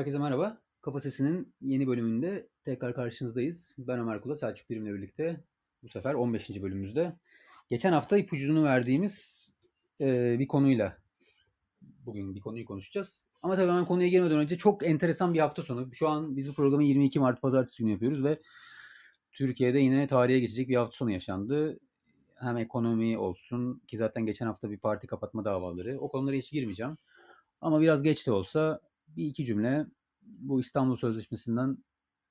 Herkese merhaba. Kafa Sesi'nin yeni bölümünde tekrar karşınızdayız. Ben Ömer Kula, Selçuk Dirim'le birlikte bu sefer 15. bölümümüzde. Geçen hafta ipucunu verdiğimiz e, bir konuyla bugün bir konuyu konuşacağız. Ama tabii hemen konuya girmeden önce çok enteresan bir hafta sonu. Şu an biz bu programı 22 Mart Pazartesi günü yapıyoruz ve Türkiye'de yine tarihe geçecek bir hafta sonu yaşandı. Hem ekonomi olsun ki zaten geçen hafta bir parti kapatma davaları. O konulara hiç girmeyeceğim. Ama biraz geç de olsa bir iki cümle bu İstanbul Sözleşmesi'nden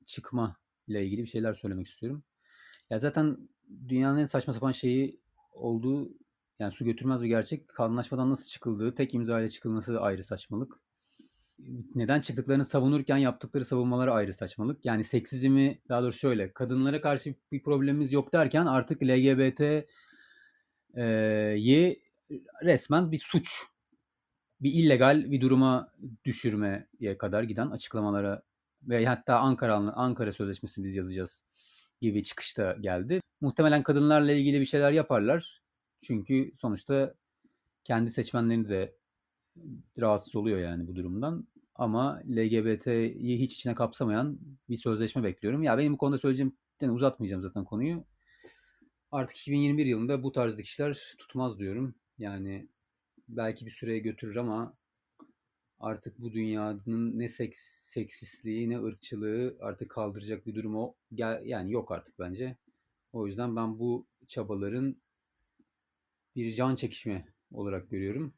çıkma ile ilgili bir şeyler söylemek istiyorum. Ya zaten dünyanın en saçma sapan şeyi olduğu yani su götürmez bir gerçek. Anlaşmadan nasıl çıkıldığı, tek imza ile çıkılması ayrı saçmalık. Neden çıktıklarını savunurken yaptıkları savunmaları ayrı saçmalık. Yani seksizmi daha doğrusu şöyle kadınlara karşı bir problemimiz yok derken artık LGBT'yi resmen bir suç bir illegal bir duruma düşürmeye kadar giden açıklamalara ve hatta Ankara Ankara Sözleşmesi biz yazacağız gibi çıkışta geldi. Muhtemelen kadınlarla ilgili bir şeyler yaparlar. Çünkü sonuçta kendi seçmenlerini de rahatsız oluyor yani bu durumdan. Ama LGBT'yi hiç içine kapsamayan bir sözleşme bekliyorum. Ya benim bu konuda söyleyeceğim, yani uzatmayacağım zaten konuyu. Artık 2021 yılında bu tarz dikişler tutmaz diyorum. Yani belki bir süreye götürür ama artık bu dünyanın ne seks, seksistliği ne ırkçılığı artık kaldıracak bir durumu yani yok artık bence. O yüzden ben bu çabaların bir can çekişme olarak görüyorum.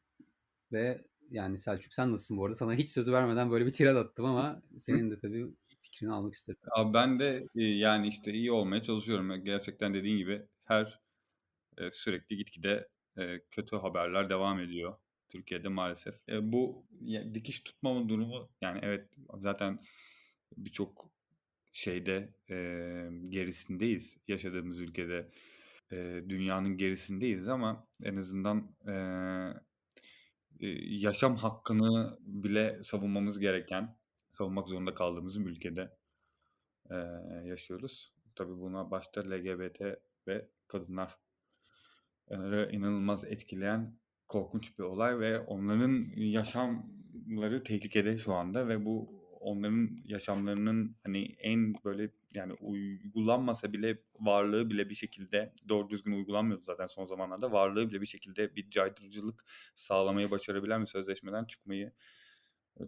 Ve yani Selçuk sen nasılsın bu arada? Sana hiç sözü vermeden böyle bir tirad attım ama senin de tabii fikrini almak isterim. Abi ben de yani işte iyi olmaya çalışıyorum. Gerçekten dediğin gibi her sürekli gitgide kötü haberler devam ediyor Türkiye'de maalesef. bu dikiş tutmama durumu yani evet zaten birçok şeyde gerisindeyiz yaşadığımız ülkede dünyanın gerisindeyiz ama en azından yaşam hakkını bile savunmamız gereken savunmak zorunda kaldığımız bir ülkede yaşıyoruz. Tabii buna başta LGBT ve kadınlar inanılmaz etkileyen korkunç bir olay ve onların yaşamları tehlikede şu anda ve bu onların yaşamlarının hani en böyle yani uygulanmasa bile varlığı bile bir şekilde doğru düzgün uygulanmıyordu zaten son zamanlarda varlığı bile bir şekilde bir caydırıcılık sağlamayı başarabilen bir sözleşmeden çıkmayı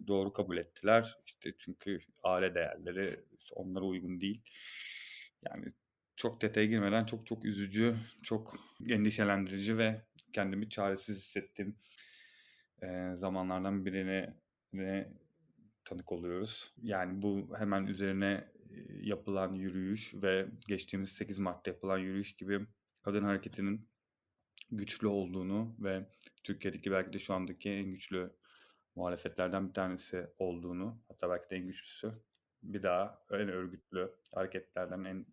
doğru kabul ettiler. İşte çünkü aile değerleri onlara uygun değil. Yani çok detaya girmeden çok çok üzücü, çok endişelendirici ve kendimi çaresiz hissettiğim e, zamanlardan birine, birine tanık oluyoruz. Yani bu hemen üzerine yapılan yürüyüş ve geçtiğimiz 8 Mart'ta yapılan yürüyüş gibi kadın hareketinin güçlü olduğunu ve Türkiye'deki belki de şu andaki en güçlü muhalefetlerden bir tanesi olduğunu hatta belki de en güçlüsü bir daha en örgütlü hareketlerden en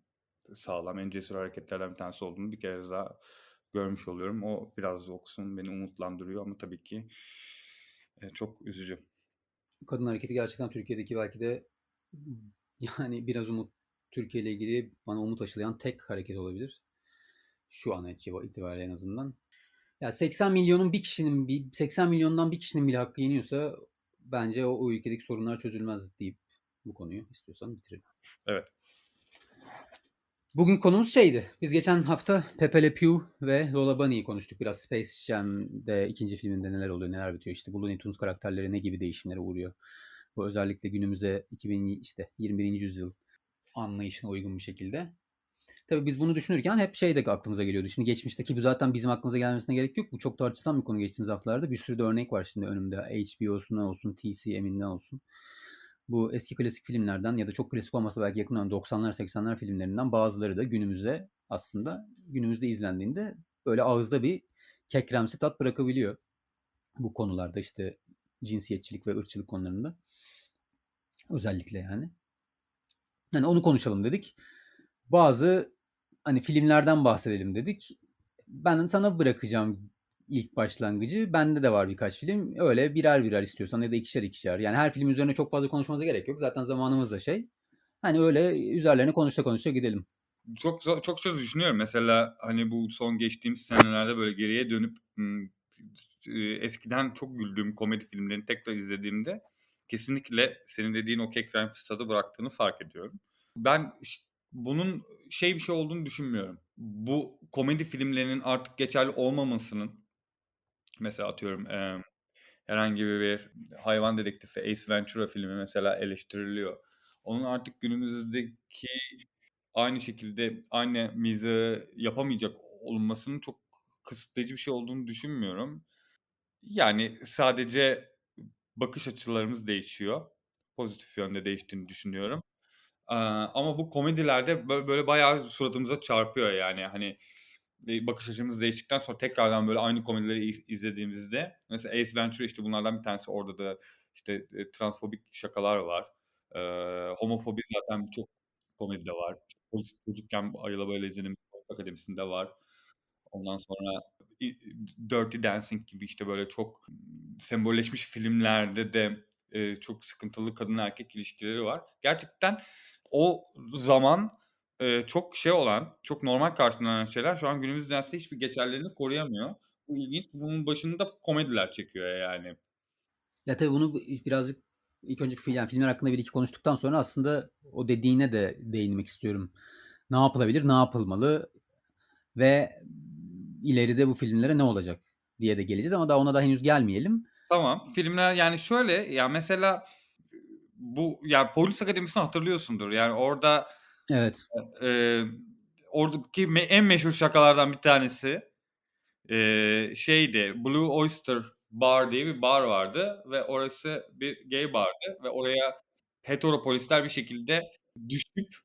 sağlam, en cesur hareketlerden bir tanesi olduğunu bir kere daha görmüş oluyorum. O biraz olsun beni umutlandırıyor ama tabii ki e, çok üzücü. Kadın hareketi gerçekten Türkiye'deki belki de yani biraz umut Türkiye ile ilgili bana umut aşılayan tek hareket olabilir. Şu an itibariyle en azından. Ya 80 milyonun bir kişinin bir 80 milyondan bir kişinin bile hakkı yeniyorsa bence o, o ülkedeki sorunlar çözülmez deyip bu konuyu istiyorsan bitirelim. Evet. Bugün konumuz şeydi. Biz geçen hafta Pepe Le Pew ve Lola Bunny'yi konuştuk. Biraz Space Jam'de ikinci filminde neler oluyor, neler bitiyor. İşte bu Looney Tunes karakterleri ne gibi değişimlere uğruyor. Bu özellikle günümüze 2000 işte 21. yüzyıl anlayışına uygun bir şekilde. Tabii biz bunu düşünürken hep şey de aklımıza geliyordu. Şimdi geçmişteki bu zaten bizim aklımıza gelmesine gerek yok. Bu çok tartışılan bir konu geçtiğimiz haftalarda. Bir sürü de örnek var şimdi önümde. HBO'sundan olsun, TCM'inden olsun bu eski klasik filmlerden ya da çok klasik olmasa belki yakın 90'lar 80'ler filmlerinden bazıları da günümüzde aslında günümüzde izlendiğinde böyle ağızda bir kekremsi tat bırakabiliyor. Bu konularda işte cinsiyetçilik ve ırkçılık konularında. Özellikle yani. Yani onu konuşalım dedik. Bazı hani filmlerden bahsedelim dedik. Ben sana bırakacağım ilk başlangıcı. Bende de var birkaç film. Öyle birer birer istiyorsan ya da ikişer ikişer. Yani her film üzerine çok fazla konuşmanıza gerek yok. Zaten zamanımız da şey. Hani öyle üzerlerine konuşta konuşta gidelim. Çok çok söz düşünüyorum. Mesela hani bu son geçtiğimiz senelerde böyle geriye dönüp eskiden çok güldüğüm komedi filmlerini tekrar izlediğimde kesinlikle senin dediğin o kek Crimes tadı bıraktığını fark ediyorum. Ben iş bunun şey bir şey olduğunu düşünmüyorum. Bu komedi filmlerinin artık geçerli olmamasının mesela atıyorum, emm, herhangi bir hayvan dedektifi Ace Ventura filmi mesela eleştiriliyor. Onun artık günümüzdeki aynı şekilde aynı mizahı yapamayacak olunmasının çok kısıtlayıcı bir şey olduğunu düşünmüyorum. Yani sadece bakış açılarımız değişiyor. Pozitif yönde değiştiğini düşünüyorum. Aaa, ama bu komedilerde bö böyle bayağı suratımıza çarpıyor yani. Hani, bakış açımız değiştikten sonra tekrardan böyle aynı komedileri iz izlediğimizde mesela Ace Ventura, işte, bunlardan bir tanesi. Orada da, işte, eee, transfobik şakalar var. Eee, homofobi zaten birçok komedide var. Çocukken Ayıla Bayıla izlediğimiz Akademisi'nde var. Ondan sonra Dirty Dancing gibi, işte, böyle çok sembolleşmiş filmlerde de, eee, çok sıkıntılı kadın erkek ilişkileri var. Gerçekten o zaman, eee, çok şey olan, çok normal karşılanan şeyler şu an günümüz dünyasında hiçbir geçerliliğini koruyamıyor. Bu ilginç. Bunun başını da komediler çekiyor yani. Ya, tabii bunu bi birazcık ilk önce fi yani, filmler hakkında 1-2 konuştuktan sonra aslında o dediğine de değinmek istiyorum. Ne yapılabilir, ne yapılmalı ve ileride bu filmlere ne olacak diye de geleceğiz ama daha ona daha henüz gelmeyelim. Tamam. Filmler yani şöyle, ya, mesela bu ya, Polis Akademisi'ni hatırlıyorsundur. Yani orada, Evet. e eee, oradaki en meşhur şakalardan bir tanesi, eee, şeydi, Blue Oyster Bar diye bir bar vardı ve orası bir gay bar'dı ve oraya hetero polisler bir şekilde düşüp,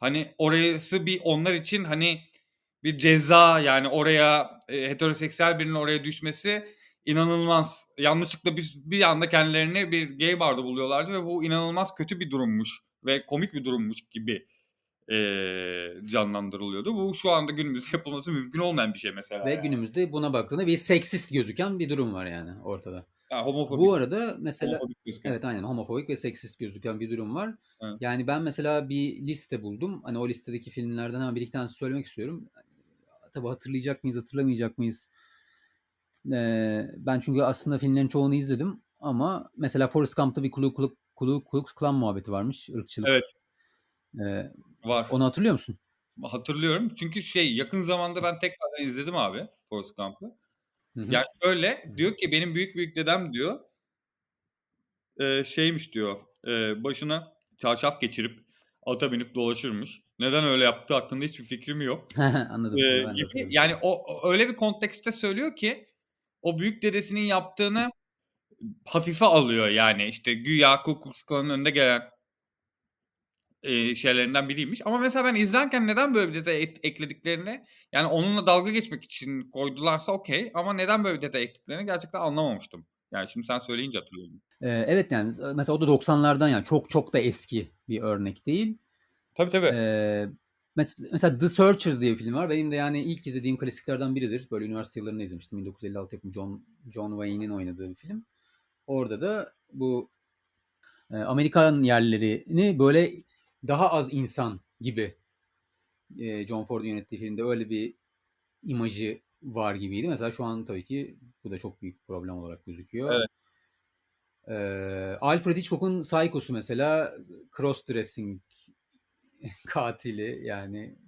hani, orası bir onlar için, hani, bir ceza, yani, oraya, eee, heteroseksüel birinin oraya düşmesi inanılmaz. Yanlışlıkla bir bir anda kendilerini bir gay bar'da buluyorlardı ve bu inanılmaz kötü bir durummuş ve komik bir durummuş gibi, eee, canlandırılıyordu. Bu şu anda günümüzde yapılması mümkün olmayan bir şey mesela Ve yani. günümüzde buna baktığında bir seksist gözüken bir durum var yani ortada. Ya, homofobik Bu arada mesela. Evet, aynen homofobik ve seksist gözüken bir durum var. Evet. Yani ben mesela bir liste buldum. Hani o listedeki filmlerden hemen 1-2 tanesini söylemek istiyorum. Tabii hatırlayacak mıyız, hatırlamayacak mıyız? Eee, ben çünkü aslında filmlerin çoğunu izledim ama mesela Forrest Gump'ta bir Klu Klux Klan muhabbeti varmış, ırkçılık. Evet. Eee, Var. onu hatırlıyor musun? Hatırlıyorum çünkü şey, yakın zamanda ben tekrardan izledim abi Forrest Gump'ı. Yani şöyle, diyor ki benim büyük büyük dedem diyor şeymiş diyor, başına çarşaf geçirip ata binip dolaşırmış. Neden öyle yaptığı hakkında hiçbir fikrim yok, Anladım de gibi. Yani o öyle bir kontekste söylüyor ki o büyük dedesinin yaptığını hafife alıyor yani. İşte güya Ku Klux önde gelen eee, şeylerinden biriymiş ama mesela ben izlerken neden böyle bir detay et eklediklerini, yani onunla dalga geçmek için koydularsa okay ama neden böyle bir detay eklediklerini gerçekten anlamamıştım. Yani şimdi sen söyleyince hatırladım. Eee, evet, yani mesela o da 90'lardan yani çok çok da eski bir örnek değil. Tabii, tabii. Eee, mes mesela The Searchers diye bir film var. Benim de yani ilk izlediğim klasiklerden biridir. Böyle üniversite yıllarında izlemiştim. 1956 yapımı John John Wayne'in oynadığı bir film. Orada da bu, Amerikan yerlilerini böyle daha az insan gibi, eee, John Ford'un yönettiği filmde öyle bir imajı var gibiydi. Mesela şu an tabii ki bu da çok büyük problem olarak gözüküyor. Evet. Eee, Alfred Hitchcock'un Psycho'su mesela cross dressing katili yani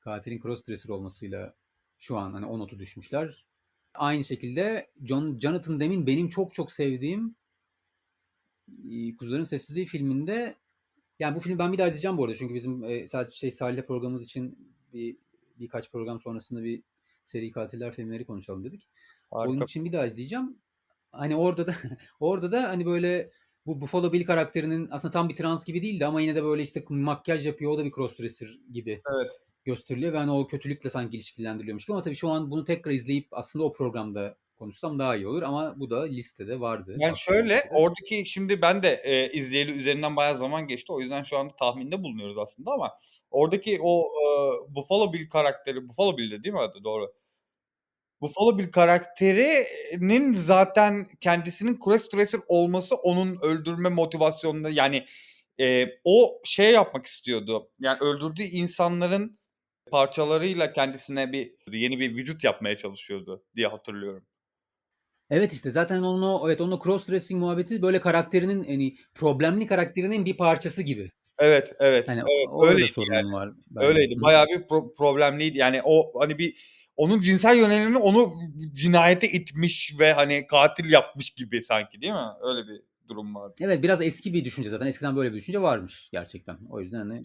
katilin cross dresser olmasıyla şu an hani o notu düşmüşler. Aynı şekilde Jon Jonathan Demm'in benim çok çok sevdiğim iii, Kuzuların Sessizliği filminde yani bu filmi ben bir daha izleyeceğim bu arada. Çünkü bizim, sadece şey Salih'le programımız için bir birkaç program sonrasında bir seri katiller filmleri konuşalım dedik. Onun Harika. için bir daha izleyeceğim. Hani orada da orada da hani böyle bu Buffalo Bill karakterinin aslında tam bir trans gibi değildi ama yine de böyle işte makyaj yapıyor. O da bir cross dresser gibi Evet. gösteriliyor ve hani o kötülükle sanki ilişkilendiriliyormuş gibi ama tabii şu an bunu tekrar izleyip aslında o programda konuşsam daha iyi olur ama bu da listede vardı. Yani şöyle, listede. oradaki şimdi ben de, eee, izleyeli üzerinden bayağı zaman geçti. O yüzden şu anda tahminde bulunuyoruz aslında ama oradaki o, eee, Buffalo Bill karakteri, Buffalo Bill'di değil mi adı? Doğru. Buffalo Bill karakterinin zaten kendisinin cross dresser olması onun öldürme motivasyonunda yani, eee, o şey yapmak istiyordu. Yani öldürdüğü insanların parçalarıyla kendisine bir yeni bir vücut yapmaya çalışıyordu diye hatırlıyorum. Evet, işte zaten onun o evet, onun cross dressing muhabbeti böyle karakterinin, hani, problemli karakterinin bir parçası gibi. Evet, evet, Hani, evet, öyleydi sorunum yani. var bence. Öyleydi. Bayağı bir pro problemliydi. Yani o, hani, bir onun cinsel yönelimi onu cinayete itmiş ve, hani, katil yapmış gibi sanki değil mi? Öyle bir durum vardı. Evet, biraz eski bir düşünce zaten. Eskiden böyle bir düşünce varmış gerçekten. O yüzden, hani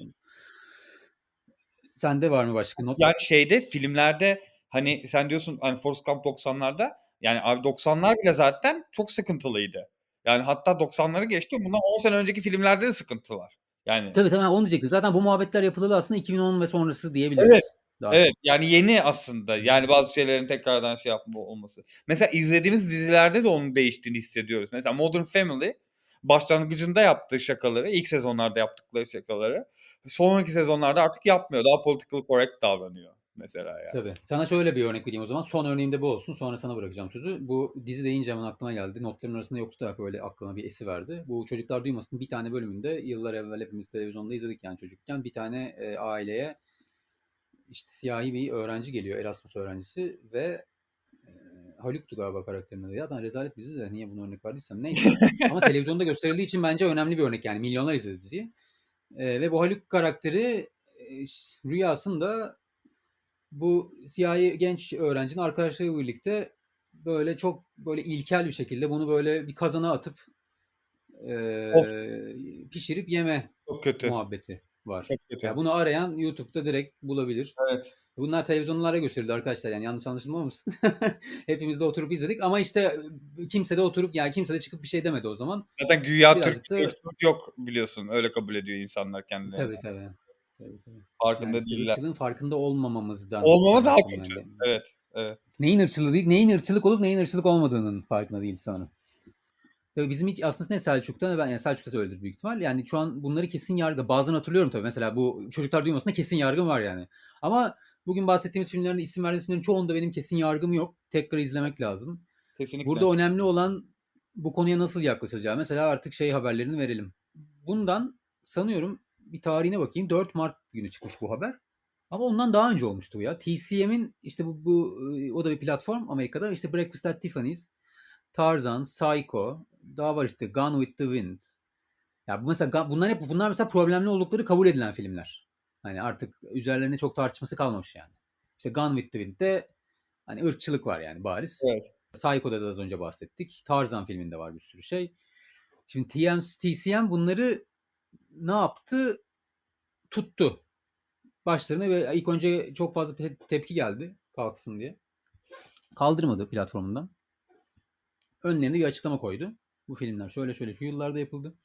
Sende var mı başka not? Yani şeyde, filmlerde, hani, sen diyorsun, hani, Forrest Gump 90'larda, yani abi 90'lar bile zaten çok sıkıntılıydı. Yani hatta 90'ları geçtim, bundan 10 sene önceki filmlerde de sıkıntı var. Yani Tabii, tabii, onu diyecektim. Zaten bu muhabbetler yapılalı aslında 2010 ve sonrası Evet, diyebiliriz daha evet. Yani yeni aslında. Yani bazı şeylerin tekrardan şey yapma olması. Mesela izlediğimiz dizilerde de onun değiştiğini hissediyoruz. Mesela Modern Family başlangıcında yaptığı şakaları, ilk sezonlarda yaptıkları şakaları sonraki sezonlarda artık yapmıyor. Daha political correct davranıyor mesela yani. Tabii. Sana şöyle bir örnek vereyim o zaman. Son örneğim de bu olsun. Sonra sana bırakacağım sözü. Bu dizi deyince hemen aklıma geldi. Notlarımın arasında yoktu da böyle aklıma bir esiverdi. Bu Çocuklar Duymasın bir tane bölümünde yıllar evvel hepimiz televizyonda izledik yani çocukken. Bir tane e, aileye işte siyahi bir öğrenci geliyor. Erasmus öğrencisi ve e, Haluk'tu galiba karakterinin adı. Ya ben rezalet bir dizi de niye bunu örnek verdiysem neyse. Ama televizyonda gösterildiği için bence önemli bir örnek yani. Milyonlar izledi diziyi. E, ve bu Haluk karakteri e, rüyasında bu siyahi genç öğrencinin arkadaşlarıyla birlikte böyle çok böyle ilkel bir şekilde bunu böyle bir kazana atıp Of. pişirip yeme Çok kötü. muhabbeti var. Çok kötü. Ya bunu arayan YouTube'da direkt bulabilir. Evet. Bunlar televizyonlara gösterildi arkadaşlar yani yanlış anlaşılmamasın. Hepimiz de oturup izledik ama işte kimse de oturup yani kimse de çıkıp bir şey demedi o zaman. Zaten güya Türkiye'de da ırkçılık yok biliyorsun. Öyle kabul ediyor insanlar kendilerini. tabii tabii. Tabii, tabii. Farkında Yani değiller. farkında olmamamızdan Olmama daha kötü. yani. Evet, evet. Neyin ırkçılığı değil, neyin ırkçılık olup neyin ırkçılık olmadığının farkında değiliz sanırım. Tabii bizim hiç aslında ne Selçuk'ta ne ben yani Selçuk'ta söyledir büyük ihtimal. Yani şu an bunları kesin yargı. Bazen hatırlıyorum tabii. Mesela bu çocuklar duymasında kesin yargım var yani. Ama bugün bahsettiğimiz filmlerin isim verdiğimiz filmlerin çoğunda benim kesin yargım yok. Tekrar izlemek lazım. Kesinlikle. Burada önemli olan bu konuya nasıl yaklaşacağı. Mesela artık şey haberlerini verelim. Bundan sanıyorum bir tarihine bakayım. 4 Mart günü çıkmış bu haber. Ama ondan daha önce olmuştu bu ya. TCM'in işte bu, bu o da bir platform Amerika'da. İşte Breakfast at Tiffany's, Tarzan, Psycho, daha var işte Gone with the Wind. Ya bu mesela bunlar hep bunlar mesela problemli oldukları kabul edilen filmler. Hani artık üzerlerine çok tartışması kalmamış yani. İşte Gone with the Wind'de hani ırkçılık var yani bariz. Evet. Psycho'da da az önce bahsettik. Tarzan filminde var bir sürü şey. Şimdi TM, TCM bunları ne yaptı? Tuttu. Başlarına ve ilk önce çok fazla te- tepki geldi kalksın diye. Kaldırmadı platformundan. Önlerine bir açıklama koydu. Bu filmler şöyle şöyle şu yıllarda yapıldı.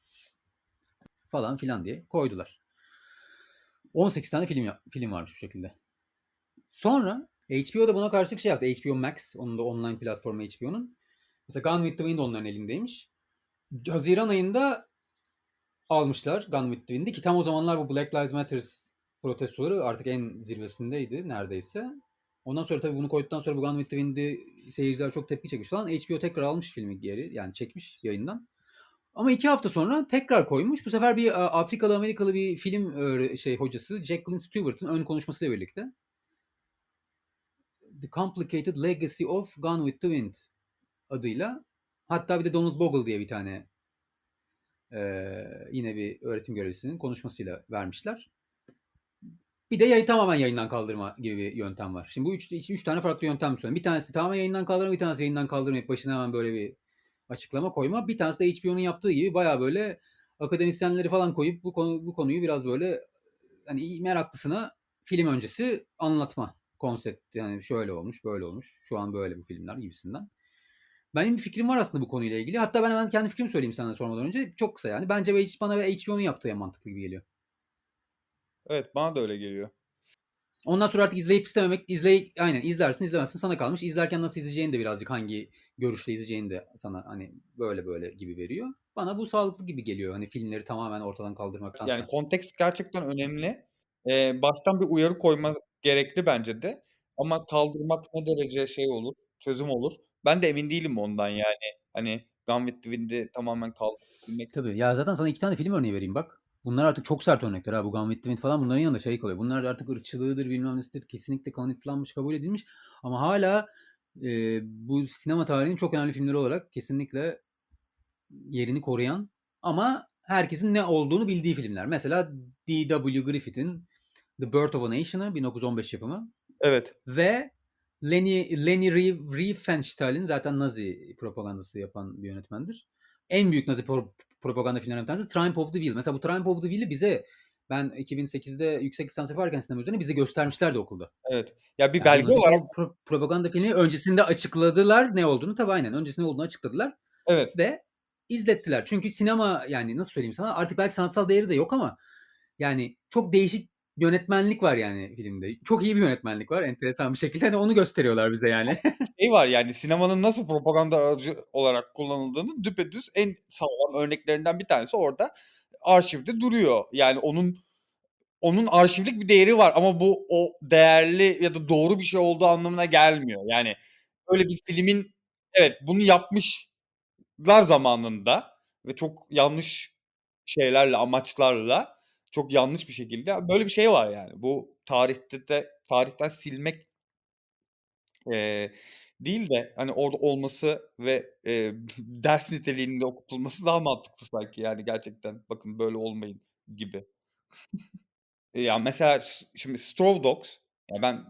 Falan filan diye koydular. 18 tane film film varmış şu şekilde. Sonra HBO da buna karşılık şey yaptı. HBO Max, onun da online platformu HBO'nun. Mesela Gone with the Wind onların elindeymiş. Haziran ayında almışlar Gone with the Wind'i ki tam o zamanlar bu Black Lives Matter protestoları artık en zirvesindeydi neredeyse. Ondan sonra tabii bunu koyduktan sonra bu Gone with the Wind'i seyirciler çok tepki çekmiş falan. HBO tekrar almış filmi geri yani çekmiş yayından. Ama iki hafta sonra tekrar koymuş. Bu sefer bir a, Afrikalı Amerikalı bir film öğre- şey hocası Jacqueline Stewart'ın ön konuşmasıyla birlikte. The Complicated Legacy of Gone with the Wind adıyla. Hatta bir de Donald Bogle diye bir tane eee, yine bir öğretim görevlisinin konuşmasıyla vermişler. Bir de yayı tamamen yayından kaldırma gibi bir yöntem var. Şimdi bu üç, üç tane farklı yöntem söyleyeyim. Bir tanesi tamamen yayından kaldırma, bir tanesi yayından kaldırmayıp başına hemen böyle bir açıklama koyma. Bir tanesi de HBO'nun yaptığı gibi bayağı böyle akademisyenleri falan koyup bu konu bu konuyu biraz böyle hani meraklısına film öncesi anlatma konsept. Yani şöyle olmuş, böyle olmuş. Şu an böyle bu filmler gibisinden. Benim bir fikrim var aslında bu konuyla ilgili. Hatta ben hemen kendi fikrimi söyleyeyim sana sormadan önce. Çok kısa yani. Bence bana ve HBO'nun yaptığı en mantıklı gibi geliyor. Evet, bana da öyle geliyor. Ondan sonra artık izleyip istememek, izley aynen izlersin izlemezsin sana kalmış. İzlerken nasıl izleyeceğini de birazcık hangi görüşle izleyeceğini de sana hani böyle böyle gibi veriyor. Bana bu sağlıklı gibi geliyor. Hani filmleri tamamen ortadan kaldırmaktan. Yani kontekst gerçekten önemli. Ee, baştan bir uyarı koyma gerekli bence de. Ama kaldırmak ne derece şey olur, çözüm olur. Ben de emin değilim ondan yani. Hani Gone with the Wind'i tamamen kaldırmak. Tabii. Ya zaten sana iki tane film örneği vereyim bak. Bunlar artık çok sert örnekler ha. Bu Gone with the Wind falan bunların yanında şey kalıyor. Bunlar artık ırkçılığıdır bilmem nesidir. Kesinlikle kanıtlanmış, kabul edilmiş. Ama hala eee, bu sinema tarihinin çok önemli filmleri olarak kesinlikle yerini koruyan ama herkesin ne olduğunu bildiği filmler. Mesela D.W. Griffith'in The Birth of a Nation'ı 1915 yapımı Evet. ve Leni Leni Rief- Riefenstahl'in zaten Nazi propagandası yapan bir yönetmendir. En büyük Nazi pro- propaganda filmlerinden bir tanesi Triumph of the Will. Mesela bu Triumph of the Will'i bize ben 2008'de yüksek lisans yaparken sinema üzerine bize göstermişlerdi okulda. Evet. Ya bir Yani belge Nazi olarak pro- propaganda filmi öncesinde açıkladılar ne olduğunu tabii aynen. Öncesinde ne olduğunu açıkladılar evet. ve izlettiler. Çünkü sinema yani nasıl söyleyeyim sana artık belki sanatsal değeri de yok ama yani çok değişik yönetmenlik var yani filmde. Çok iyi bir yönetmenlik var enteresan bir şekilde. Hani onu gösteriyorlar bize yani. şey var yani sinemanın nasıl propaganda aracı olarak kullanıldığını düpedüz en sağlam örneklerinden bir tanesi orada arşivde duruyor. Yani onun onun arşivlik bir değeri var ama bu o değerli ya da doğru bir şey olduğu anlamına gelmiyor. Yani öyle bir filmin evet bunu yapmışlar zamanında ve çok yanlış şeylerle amaçlarla çok yanlış bir şekilde böyle bir şey var yani. Bu tarihte de tarihten silmek eee, değil de hani orada olması ve eee, ders niteliğinde okutulması daha mantıklı sanki yani gerçekten bakın böyle olmayın gibi. Ya mesela şimdi Straw Dogs ya ben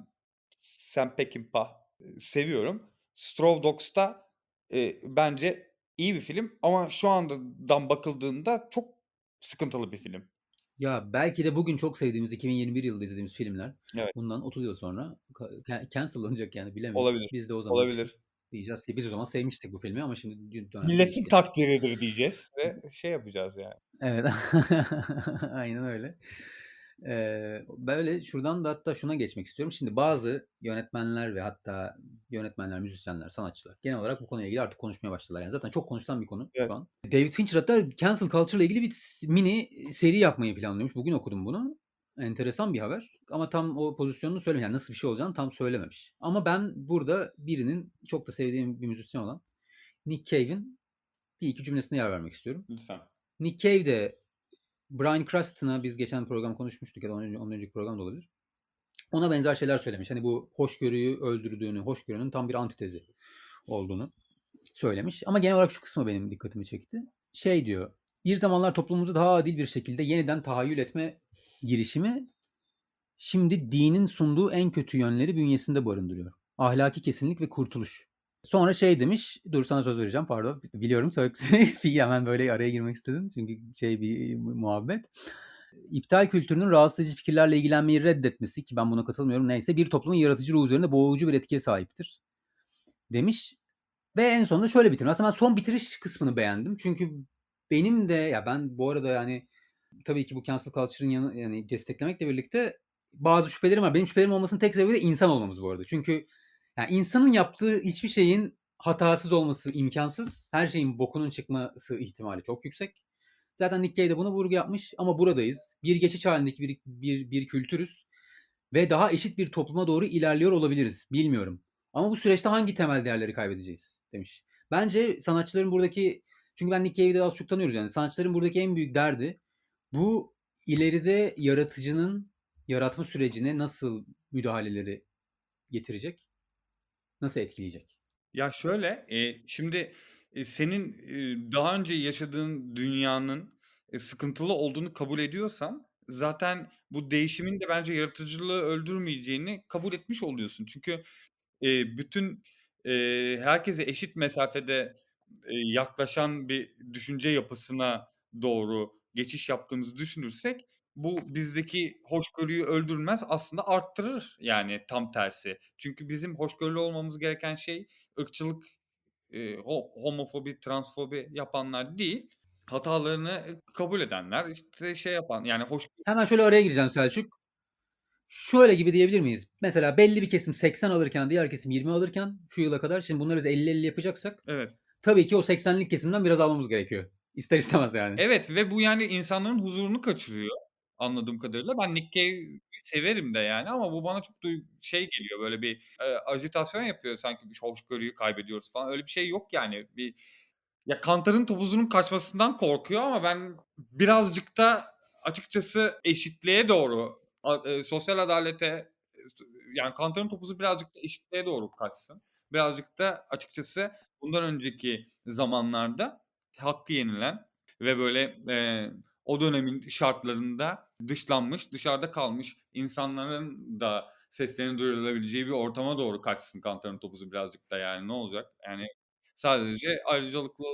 Sam Peckinpah e, seviyorum. Straw Dogs'ta e, bence iyi bir film ama şu andan bakıldığında çok sıkıntılı bir film. Ya belki de bugün çok sevdiğimiz 2021 yılında izlediğimiz filmler Evet. bundan 30 yıl sonra ca- cancellanacak yani bilemeyiz. Olabilir. Biz de o zaman Olabilir. diyeceğiz ki biz o zaman sevmiştik bu filmi ama şimdi dü- Milletin değişti. takdiridir diyeceğiz ve şey yapacağız yani. Evet. Aynen öyle. Eee, böyle şuradan da hatta şuna geçmek istiyorum. Şimdi bazı yönetmenler ve hatta yönetmenler, müzisyenler, sanatçılar genel olarak bu konuyla ilgili artık konuşmaya başladılar. Yani zaten çok konuşulan bir konu Evet. şu an. David Fincher hatta cancel culture ile ilgili bir s- mini seri yapmayı planlıyormuş. Bugün okudum bunu. Enteresan bir haber. Ama tam o pozisyonunu söylememiş. Yani nasıl bir şey olacağını tam söylememiş. Ama ben burada birinin çok da sevdiğim bir müzisyen olan Nick Cave'in bir iki cümlesine yer vermek istiyorum. Lütfen. Nick Cave de Bryan Cranston'a biz geçen program konuşmuştuk ya da ondan, ondan önceki program da olabilir. Ona benzer şeyler söylemiş. Hani bu hoşgörüyü öldürdüğünü, hoşgörünün tam bir antitezi olduğunu söylemiş. Ama genel olarak şu kısmı benim dikkatimi çekti. Şey diyor, bir zamanlar toplumumuzu daha adil bir şekilde yeniden tahayyül etme girişimi şimdi dinin sunduğu en kötü yönleri bünyesinde barındırıyor. Ahlaki kesinlik ve kurtuluş. Sonra şey demiş, dur sana söz vereceğim pardon. Biliyorum hemen böyle araya girmek istedin. Çünkü şey bir muhabbet. İptal kültürünün rahatsız edici fikirlerle ilgilenmeyi reddetmesi ki ben buna katılmıyorum neyse bir toplumun yaratıcı ruhu üzerinde boğucu bir etkiye sahiptir. Demiş ve en sonunda şöyle bitirmiş. Aslında ben son bitiriş kısmını beğendim. Çünkü benim de ya ben bu arada yani tabii ki bu cancel culture'ın yanı, yani desteklemekle birlikte bazı şüphelerim var. Benim şüphelerim olmasının tek sebebi de insan olmamız bu arada. Çünkü yani insanın yaptığı hiçbir şeyin hatasız olması imkansız. Her şeyin bokunun çıkması ihtimali çok yüksek. Zaten Nick Cave de buna vurgu yapmış ama buradayız. Bir geçiş halindeki bir, bir, bir kültürüz ve daha eşit bir topluma doğru ilerliyor olabiliriz. Bilmiyorum. Ama bu süreçte hangi temel değerleri kaybedeceğiz demiş. Bence sanatçıların buradaki çünkü ben Nick Cave'i az çok tanıyoruz yani. Sanatçıların buradaki en büyük derdi bu ileride yaratıcının yaratma sürecine nasıl müdahaleleri getirecek? Nasıl etkileyecek? Ya şöyle, e, şimdi e, senin e, daha önce yaşadığın dünyanın e, sıkıntılı olduğunu kabul ediyorsan zaten bu değişimin de bence yaratıcılığı öldürmeyeceğini kabul etmiş oluyorsun. Çünkü e, bütün e, herkese eşit mesafede e, yaklaşan bir düşünce yapısına doğru geçiş yaptığımızı düşünürsek bu bizdeki hoşgörüyü öldürmez aslında arttırır yani tam tersi. Çünkü bizim hoşgörülü olmamız gereken şey ırkçılık, e, ho- homofobi, transfobi yapanlar değil. Hatalarını kabul edenler işte şey yapan yani hoş Hemen şöyle araya gireceğim Selçuk. Şöyle gibi diyebilir miyiz? Mesela belli bir kesim 80 alırken diğer kesim 20 alırken şu yıla kadar şimdi bunları biz 50-50 yapacaksak evet. tabii ki o 80'lik kesimden biraz almamız gerekiyor. İster istemez yani. Evet ve bu yani insanların huzurunu kaçırıyor anladığım kadarıyla. Ben Nick Cave'i severim de yani ama bu bana çok duy- şey geliyor böyle bir e, ajitasyon yapıyor sanki bir hoşgörüyü kaybediyoruz falan. Öyle bir şey yok yani. Bir ya kantarın topuzunun kaçmasından korkuyor ama ben birazcık da açıkçası eşitliğe doğru e, sosyal adalete e, yani kantarın topuzu birazcık da eşitliğe doğru kaçsın. birazcık da açıkçası bundan önceki zamanlarda hakkı yenilen ve böyle, eee, o dönemin şartlarında dışlanmış, dışarıda kalmış insanların da seslerinin duyurulabileceği bir ortama doğru kaçsın Kantar'ın Topuzu birazcık da yani ne olacak? Yani sadece ayrıcalıklı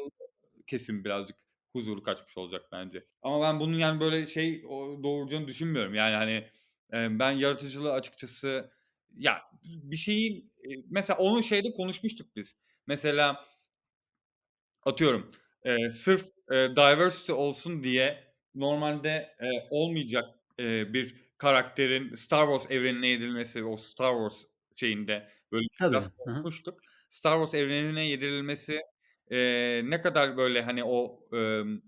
kesim birazcık huzuru kaçmış olacak bence. Ama ben bunun yani böyle şey doğuracağını düşünmüyorum. Yani, hani, eee, ben yaratıcılığı açıkçası ya bir şeyin, eee, mesela onu şeyde konuşmuştuk biz. Mesela atıyorum, eee, sırf, eee, diversity olsun diye normalde, eee, olmayacak, eee, bir karakterin Star Wars evrenine yedirilmesi, o Star Wars şeyinde böyle biraz konuşmuştuk. Star Wars evrenine yedirilmesi, eee, ne kadar böyle, hani, o, ımm,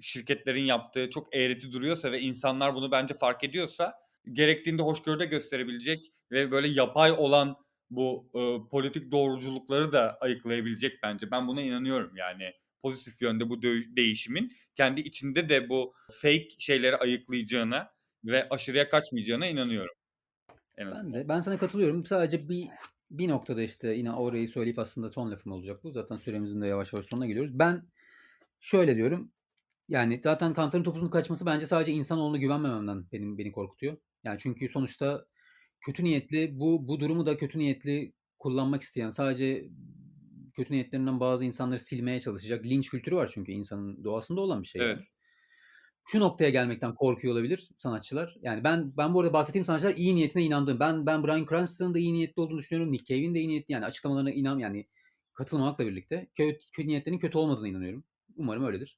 şirketlerin yaptığı çok eğreti duruyorsa ve insanlar bunu bence fark ediyorsa gerektiğinde hoşgörü de gösterebilecek ve böyle yapay olan bu, ııı, politik doğruculukları da ayıklayabilecek bence. Ben buna inanıyorum yani pozitif yönde bu değişimin kendi içinde de bu fake şeyleri ayıklayacağına ve aşırıya kaçmayacağına inanıyorum en Ben de. Ben sana katılıyorum. Sadece bir bir noktada, işte, yine orayı söyleyip aslında son lafım olacak bu. Zaten süremizin de yavaş yavaş sonuna geliyoruz. Ben şöyle diyorum, yani zaten Kantar'ın Topuz'un kaçması bence sadece insanoğluna güvenmememden benim beni korkutuyor. Yani çünkü sonuçta kötü niyetli bu bu durumu da kötü niyetli kullanmak isteyen, sadece kötü niyetlerinden bazı insanları silmeye çalışacak linç kültürü var çünkü insanın doğasında olan bir şey yani. Evet. Şu noktaya gelmekten korkuyor olabilir sanatçılar. Yani ben ben bu arada bahsettiğim sanatçılar iyi niyetine inandığım. Ben ben Bryan Cranston'ın da iyi niyetli olduğunu düşünüyorum. Nick Cave'in de iyi niyetli yani açıklamalarına inan yani katılmamakla birlikte kötü kötü niyetlerinin kötü olmadığına inanıyorum. Umarım öyledir.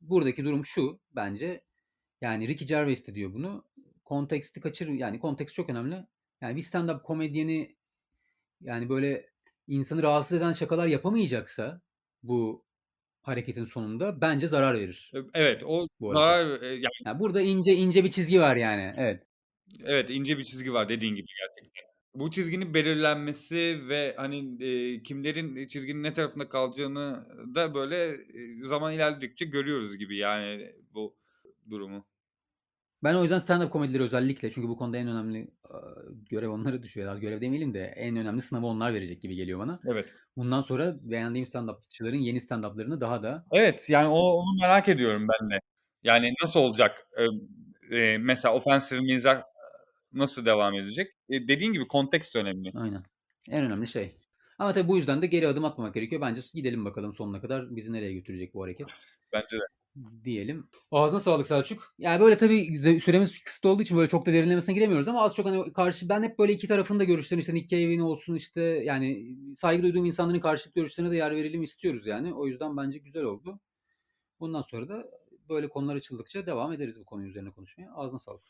Buradaki durum şu bence, yani Ricky Gervais de diyor bunu. Konteksti kaçır yani konteks çok önemli. Yani bir stand-up komedyeni yani böyle insanı rahatsız eden şakalar yapamayacaksa bu hareketin sonunda bence zarar verir evet, o bu zarar, yani Ya, burada ince ince bir çizgi var yani. Evet. Evet, ince bir çizgi var dediğin gibi gerçekten. Bu çizginin belirlenmesi ve, hani, eee, kimlerin çizginin ne tarafında kalacağını da böyle, eee, zaman ilerledikçe görüyoruz gibi yani bu durumu. Ben o yüzden stand-up komedileri özellikle çünkü bu konuda en önemli, görev onlara düşüyor. Ya, görev demeyelim de en önemli sınavı onlar verecek gibi geliyor bana. Evet. Bundan sonra beğendiğim stand-upçıların yeni stand-up'larını daha da Evet, yani o onu merak ediyorum ben de. Yani nasıl olacak? Eee, mesela ofensif mizah nasıl devam edecek? Eee, dediğin gibi kontekst önemli. Aynen. En önemli şey. Ama tabii bu yüzden de geri adım atmamak gerekiyor. Bence gidelim bakalım sonuna kadar bizi nereye götürecek bu hareket Bence de. Diyelim. Ağzına sağlık Selçuk. Yani, böyle tabii süremiz kısıtlı olduğu için böyle çok da derinlemesine giremiyoruz ama az çok, hani, karşı ben hep böyle 2 tarafın da görüşlerini, işte, Nick Cave'in olsun, işte, yani saygı duyduğum insanların karşıtı görüşlerine de yer verelim istiyoruz yani. O yüzden bence güzel oldu. Bundan sonra da böyle konular açıldıkça devam ederiz bu konu üzerine konuşmaya. Ağzına sağlık.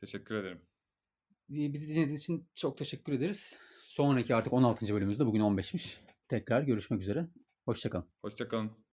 Teşekkür ederim. Bizi dinlediğiniz için çok teşekkür ederiz. Sonraki artık 16. bölümümüzde bugün 15'miş. Tekrar görüşmek üzere. Hoşça kalın. Hoşça kalın.